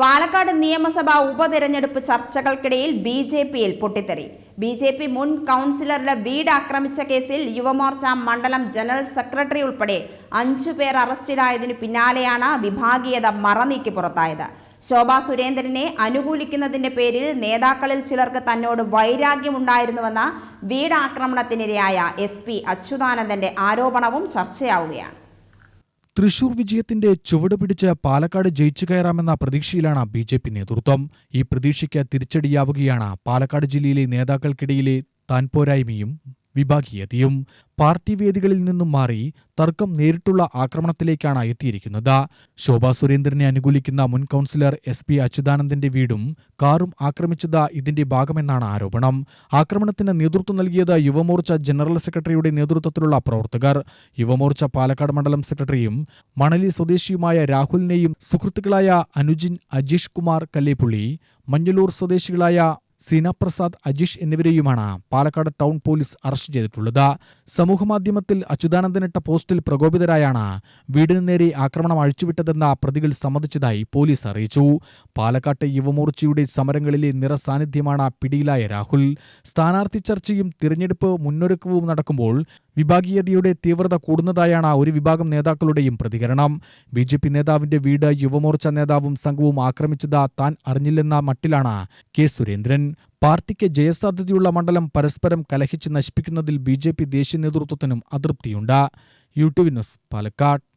പാലക്കാട് നിയമസഭാ ഉപതെരഞ്ഞെടുപ്പ് ചർച്ചകൾക്കിടയിൽ B J പിയിൽ പൊട്ടിത്തെറി. ബി ജെ പി മുൻ കൗൺസിലറുടെ വീട് ആക്രമിച്ച കേസിൽ യുവമോർച്ച മണ്ഡലം ജനറൽ സെക്രട്ടറി ഉൾപ്പെടെ അഞ്ചു പേർ അറസ്റ്റിലായതിനു പിന്നാലെയാണ് വിഭാഗീയത മറനീക്കി പുറത്തായത്. ശോഭാ സുരേന്ദ്രനെ അനുകൂലിക്കുന്നതിന്റെ പേരിൽ നേതാക്കളിൽ ചിലർക്ക് തന്നോട് വൈരാഗ്യമുണ്ടായിരുന്നുവെന്ന വീടാക്രമണത്തിനിരയായ എസ് പി അച്യുതാനന്ദന്റെ ആരോപണവും ചർച്ചയാവുകയാണ്. തൃശൂർ വിജയത്തിന്റെ ചുവട് പിടിച്ച് പാലക്കാട് ജയിച്ചു കയറാമെന്ന പ്രതീക്ഷയിലാണ് ബി ജെ പി നേതൃത്വം. ഈ പ്രതീക്ഷയ്ക്ക് തിരിച്ചടിയാവുകയാണ്. പാലക്കാട് ജില്ലയിലെ നേതാക്കൾക്കിടയിലെ താൻപോരായ്മയും വിഭാഗീയതയും പാർട്ടി വേദികളിൽ നിന്നും മാറി തർക്കം നേരിട്ടുള്ള ആക്രമണത്തിലേക്കാണ് എത്തിയിരിക്കുന്നത്. ശോഭാ സുരേന്ദ്രനെ അനുകൂലിക്കുന്ന മുൻ കൗൺസിലർ എസ് പി അച്യുതാനന്ദന്റെ വീടും കാറും ആക്രമിച്ചത് ഇതിന്റെ ഭാഗമെന്നാണ് ആരോപണം. ആക്രമണത്തിന് നേതൃത്വം നൽകിയത് യുവമോർച്ച ജനറൽ സെക്രട്ടറിയുടെ നേതൃത്വത്തിലുള്ള പ്രവർത്തകർ. യുവമോർച്ച പാലക്കാട് മണ്ഡലം സെക്രട്ടറിയും മണലി സ്വദേശിയുമായ രാഹുലിനെയും സുഹൃത്തുക്കളായ അനുജിൻ അജീഷ് കുമാർ കല്ലേപ്പുള്ളി മഞ്ഞലൂർ സ്വദേശികളായ സീന അജിഷ് എന്നിവരെയുമാണ് പാലക്കാട് ടൗൺ പോലീസ് അറസ്റ്റ് ചെയ്തിട്ടുള്ളത്. സമൂഹമാധ്യമത്തിൽ അച്യുതാനന്ദനിട്ട പോസ്റ്റിൽ പ്രകോപിതരായാണ് വീടിന് നേരെ ആക്രമണം അഴിച്ചുവിട്ടതെന്ന പ്രതികൾ സമ്മതിച്ചതായി പോലീസ് അറിയിച്ചു. പാലക്കാട്ടെ യുവമോർച്ചയുടെ സമരങ്ങളിലെ നിറസാന്നിധ്യമാണ് പിടിയിലായ രാഹുൽ. സ്ഥാനാർത്ഥി ചർച്ചയും തിരഞ്ഞെടുപ്പ് മുന്നൊരുക്കവും നടക്കുമ്പോൾ വിഭാഗീയതയുടെ തീവ്രത കൂടുന്നതായാണ് ഒരു വിഭാഗം നേതാക്കളുടെയും പ്രതികരണം. ബി ജെ പി നേതാവിന്റെ വീട് യുവമോർച്ച നേതാവും സംഘവും ആക്രമിച്ചത് താൻ അറിഞ്ഞില്ലെന്ന മട്ടിലാണ് കെ സുരേന്ദ്രൻ. പാർട്ടിക്ക് ജയസാധ്യതയുള്ള മണ്ഡലം പരസ്പരം കലഹിച്ച് നശിപ്പിക്കുന്നതിൽ ബി ദേശീയ നേതൃത്വത്തിനും അതൃപ്തിയുണ്ട്. YouTube news Palakkad.